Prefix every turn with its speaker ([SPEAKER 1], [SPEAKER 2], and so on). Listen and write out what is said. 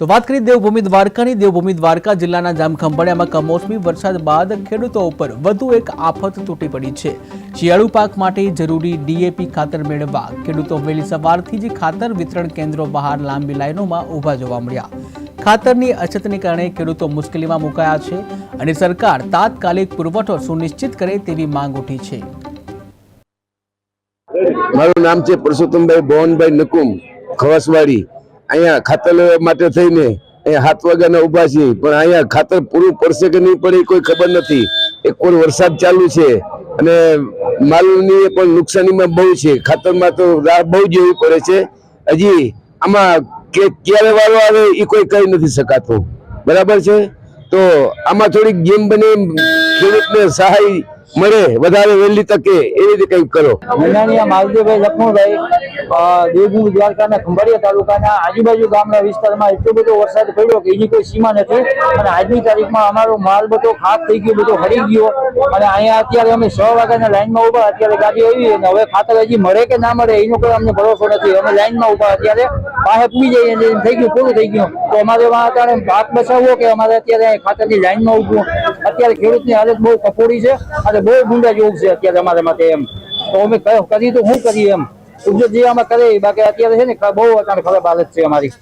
[SPEAKER 1] તો વાત કરી દેવભૂમિ દ્વારકાની. દેવભૂમિ દ્વારકા જિલ્લાના જામખંભાળિયામાં કમોસમી વરસાદ બાદ ખેડૂતો ઉપર વધુ એક આફત તૂટી પડી છે. શિયાળુ પાક માટે જરૂરી ડીએપી ખાતર મેળવવા ખેડૂતો વહેલી સવારથી જ ખાતર વિતરણ કેન્દ્રો બહાર લાંબી લાઈનોમાં ઊભા જોવા મળ્યા. ખાતરની અછતને કારણે ખેડૂતો મુશ્કેલીમાં મુકાયા છે અને સરકાર તાત્કાલિક પુરવઠો સુનિશ્ચિત કરે તેવી માંગ ઉઠી છે.
[SPEAKER 2] મારું નામ છે પરસોત્તમભાઈ ભવનભાઈ નકુમ, ખવાસવાડી. અહીંયા ખાતર માટે થઈને અહીંયા હાથ વાગ્યાના ઊભા છીએ. પણ અહીંયા ખાતર પૂરું પડશે કે નહીં પડે કોઈ ખબર નથી. એક કોઈ વરસાદ ચાલુ છે અને માલની પણ નુકસાનીમાં બહુ છે. ખાતરમાં તો રાહ બહુ જેવી પડે છે. હજી આમાં કે ક્યારે વારો આવે એ કોઈ કહી નથી શકાતું. બરાબર છે? તો આમાં થોડીક જેમ બને ખેડૂતને સહાય મળે, વધારે વહેલી તકે એવી રીતે કંઈક કરો.
[SPEAKER 3] મનાણીયા માલદેવભાઈ લખનુભાઈ દેવભૂમિ દ્વારકાના ખંભાળિયા તાલુકાના આજુબાજુ ગામના વિસ્તારમાં એટલો બધો વરસાદ પડ્યો કે એની કોઈ સીમા નથી અને આજની તારીખમાં અમારો માલ બધો ખાક થઈ ગયો, બધો હરી ગયો. અને અહીંયા અત્યારે અમે છ વાગ્યાના લાઈનમાં ઊભા અત્યારે ગાડી આવી અને હવે ખાતર હજી મળે કે ના મળે એનો કોઈ અમને ભરોસો નથી. અમે લાઈનમાં ઊભા અત્યારે પાસે પૂરી જઈએ થઈ ગયું, પૂરું થઈ ગયું. તો અમારે અત્યારે પાક બચાવવો કે અમારે અત્યારે ખાતરની લાઈનમાં ઊભું અત્યારે ખેડૂતની હાલત બહુ કફોડી છે અને બહુ ગુંડા જેવું છે અત્યારે અમારે માટે એમ. તો અમે કરીએ તો શું કરીએ એમ. ઉપજો જે આમાં કરે બાકી અત્યારે છે ને, બહુ અત્યારે ખરાબ હાલત છે અમારી.